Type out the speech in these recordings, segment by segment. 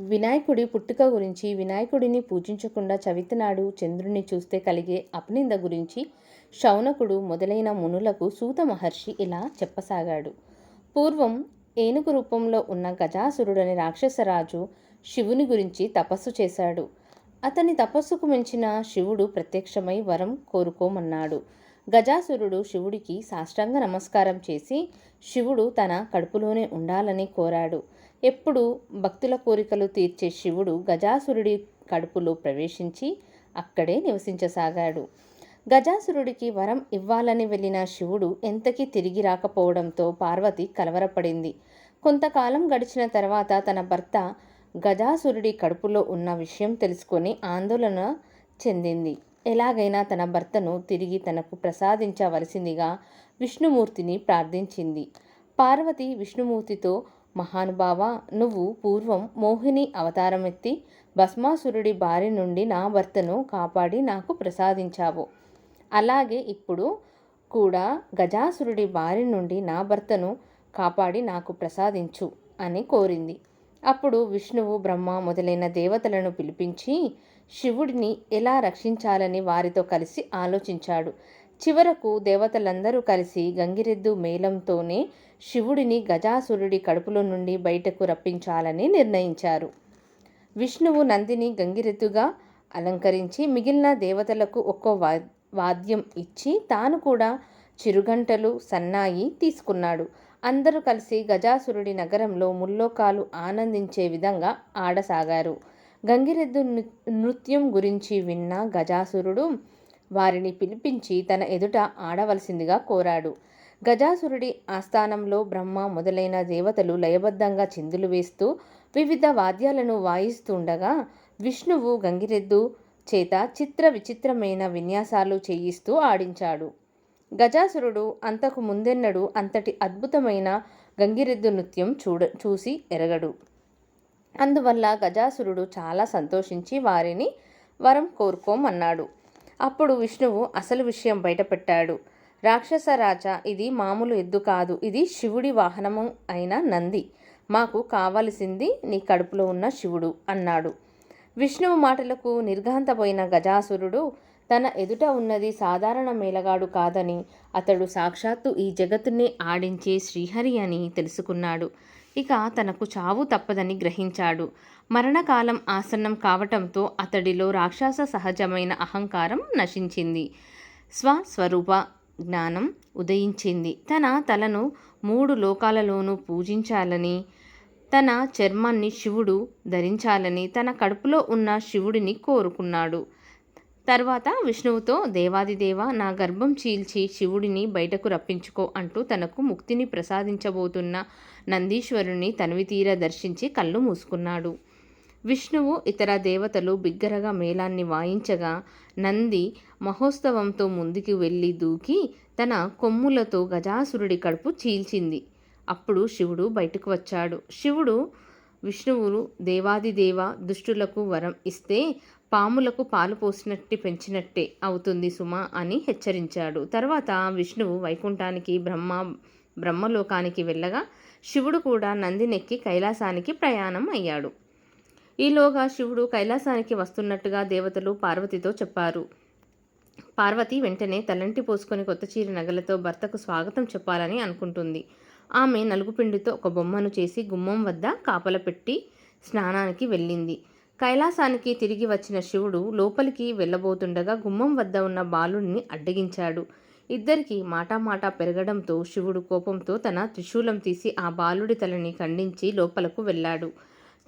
వినాయకుడి పుట్టుక గురించి వినాయకుడిని పూజించకుండా చవితనాడు చంద్రుని చూస్తే కలిగే అపనింద గురించి శౌనకుడు మొదలైన మునులకు సూత మహర్షి ఇలా చెప్పసాగాడు. పూర్వం ఏనుగు రూపంలో ఉన్న గజాసురుడని రాక్షసరాజు శివుని గురించి తపస్సు చేశాడు. అతని తపస్సుకు మించిన శివుడు ప్రత్యక్షమై వరం కోరుకోమన్నాడు. గజాసురుడు శివుడికి సాష్టాంగ నమస్కారం చేసి శివుడు తన కడుపులోనే ఉండాలని కోరాడు. ఎప్పుడు భక్తుల కోరికలు తీర్చే శివుడు గజాసురుడి కడుపులో ప్రవేశించి అక్కడే నివసించసాగాడు. గజాసురుడికి వరం ఇవ్వాలని వెళ్ళిన శివుడు ఎంతకీ తిరిగి రాకపోవడంతో పార్వతి కలవరపడింది. కొంతకాలం గడిచిన తర్వాత తన భర్త గజాసురుడి కడుపులో ఉన్న విషయం తెలుసుకొని ఆందోళన చెందింది. ఎలాగైనా తన భర్తను తిరిగి తనకు ప్రసాదించవలసిందిగా విష్ణుమూర్తిని ప్రార్థించింది. పార్వతి విష్ణుమూర్తితో మహానుభావ నువ్వు పూర్వం మోహిని అవతారమెత్తి భస్మాసురుడి బారి నుండి నా భర్తను కాపాడి నాకు ప్రసాదించావు. అలాగే ఇప్పుడు కూడా గజాసురుడి బారి నుండి నా భర్తను కాపాడి నాకు ప్రసాదించు అని కోరింది. అప్పుడు విష్ణువు బ్రహ్మ మొదలైన దేవతలను పిలిపించి శివుడిని ఎలా రక్షించాలని వారితో కలిసి ఆలోచించాడు. చివరకు దేవతలందరూ కలిసి గంగిరెద్దు మేళంతోనే శివుడిని గజాసురుడి కడుపులో నుండి బయటకు రప్పించాలని నిర్ణయించారు. విష్ణువు నందిని గంగిరెద్దుగా అలంకరించి మిగిలిన దేవతలకు ఒక్కో వా వాద్యం ఇచ్చి తాను కూడా చిరుగంటలు సన్నాయి తీసుకున్నాడు. అందరూ కలిసి గజాసురుడి నగరంలో ముల్లోకాలు ఆనందించే విధంగా ఆడసాగారు. గంగిరెద్దు నృత్యం గురించి విన్న గజాసురుడు వారిని పిలిపించి తన ఎదుట ఆడవలసిందిగా కోరాడు. గజాసురుడి ఆస్థానంలో బ్రహ్మ మొదలైన దేవతలు లయబద్ధంగా చిందులు వేస్తూ వివిధ వాద్యాలను వాయిస్తుండగా విష్ణువు గంగిరెద్దు చేత చిత్ర విచిత్రమైన విన్యాసాలు చేయిస్తూ ఆడించాడు. గజాసురుడు అంతకు ముందెన్నడూ అంతటి అద్భుతమైన గంగిరెద్దు నృత్యం చూడ చూసి ఎరగడు. అందువల్ల గజాసురుడు చాలా సంతోషించి వారిని వరం కోరుకోమన్నాడు. అప్పుడు విష్ణువు అసలు విషయం బయటపెట్టాడు. రాక్షస రాజా ఇది మామూలు ఎద్దు కాదు. ఇది శివుడి వాహనము అయిన నంది. మాకు కావలసింది నీ కడుపులో ఉన్న శివుడు అన్నాడు. విష్ణువు మాటలకు నిర్ఘాంతపోయిన గజాసురుడు తన ఎదుట ఉన్నది సాధారణ మేలగాడు కాదని అతడు సాక్షాత్తు ఈ జగత్తుని ఆడించే శ్రీహరి అని తెలుసుకున్నాడు. ఇక తనకు చావు తప్పదని గ్రహించాడు. మరణకాలం ఆసన్నం కావటంతో అతడిలో రాక్షస సహజమైన అహంకారం నశించింది. స్వస్వరూప జ్ఞానం ఉదయించింది. తన తలను మూడు లోకాలలోనూ పూజించాలని తన చర్మాన్ని శివుడు ధరించాలని తన కడుపులో ఉన్న శివుడిని కోరుకున్నాడు. తర్వాత విష్ణువుతో దేవాదిదేవ నా గర్భం చీల్చి శివుడిని బయటకు రప్పించుకో అంటూ తనకు ముక్తిని ప్రసాదించబోతున్న నందీశ్వరుని తనివితీర దర్శించి కళ్ళు మూసుకున్నాడు. విష్ణువు ఇతర దేవతలు బిగ్గరగా మేళాన్ని వాయించగా నంది మహోత్సవంతో ముందుకు వెళ్ళి దూకి తన కొమ్ములతో గజాసురుడి కడుపు చీల్చింది. అప్పుడు శివుడు బయటకు వచ్చాడు. శివుడు విష్ణువులు దేవాదిదేవ దుష్టులకు వరం ఇస్తే పాములకు పాలు పోసినట్టు పెంచినట్టే అవుతుంది సుమా అని హెచ్చరించాడు. తర్వాత విష్ణువు వైకుంఠానికి బ్రహ్మ బ్రహ్మలోకానికి వెళ్ళగా శివుడు కూడా నందినెక్కి కైలాసానికి ప్రయాణం అయ్యాడు. ఈలోగా శివుడు కైలాసానికి వస్తున్నట్టుగా దేవతలు పార్వతితో చెప్పారు. పార్వతి వెంటనే తలంటి పోసుకొని కొత్త చీర నగలతో భర్తకు స్వాగతం చెప్పాలని అనుకుంటుంది. ఆమె నలుగుపిండితో ఒక బొమ్మను చేసి గుమ్మం వద్ద కాపల పెట్టి స్నానానికి వెళ్ళింది. కైలాసానికి తిరిగి వచ్చిన శివుడు లోపలికి వెళ్ళబోతుండగా గుమ్మం వద్ద ఉన్న బాలుడిని అడ్డగించాడు. ఇద్దరికి మాటామాటా పెరగడంతో శివుడు కోపంతో తన త్రిశూలం తీసి ఆ బాలుడి తలని ఖండించి లోపలకు వెళ్ళాడు.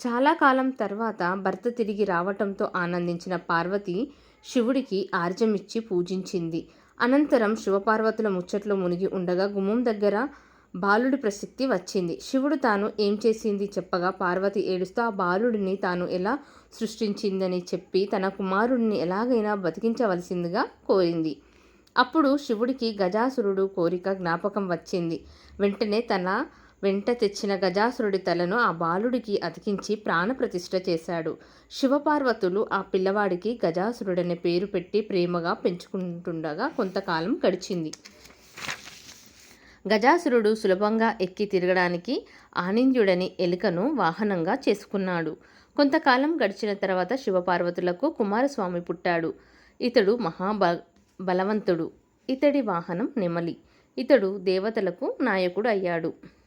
చాలా కాలం తర్వాత భర్త తిరిగి రావటంతో ఆనందించిన పార్వతి శివుడికి ఆర్జమిచ్చి పూజించింది. అనంతరం శివపార్వతుల ముచ్చట్లో మునిగి ఉండగా గుమ్మం దగ్గర బాలుడి ప్రసక్తి వచ్చింది. శివుడు తాను ఏం చేసింది చెప్పగా పార్వతి ఏడుస్తూ ఆ బాలుడిని తాను ఎలా సృష్టించిందని చెప్పి తన కుమారుడిని ఎలాగైనా బతికించవలసిందిగా కోరింది. అప్పుడు శివుడికి గజాసురుడు కోరిక జ్ఞాపకం వచ్చింది. వెంటనే తన వెంట తెచ్చిన గజాసురుడి తలను ఆ బాలుడికి అతికించి ప్రాణప్రతిష్ఠ చేశాడు. శివపార్వతులు ఆ పిల్లవాడికి గజాసురుడనే పేరు పెట్టి ప్రేమగా పెంచుకుంటుండగా కొంతకాలం గడిచింది. గజాసురుడు సులభంగా ఎక్కి తిరగడానికి ఆనింద్యుడని ఎలుకను వాహనంగా చేసుకున్నాడు. కొంతకాలం గడిచిన తర్వాత శివపార్వతులకు కుమారస్వామి పుట్టాడు. ఇతడు మహాబ బలవంతుడు. ఇతడి వాహనం నెమలి. ఇతడు దేవతలకు నాయకుడు అయ్యాడు.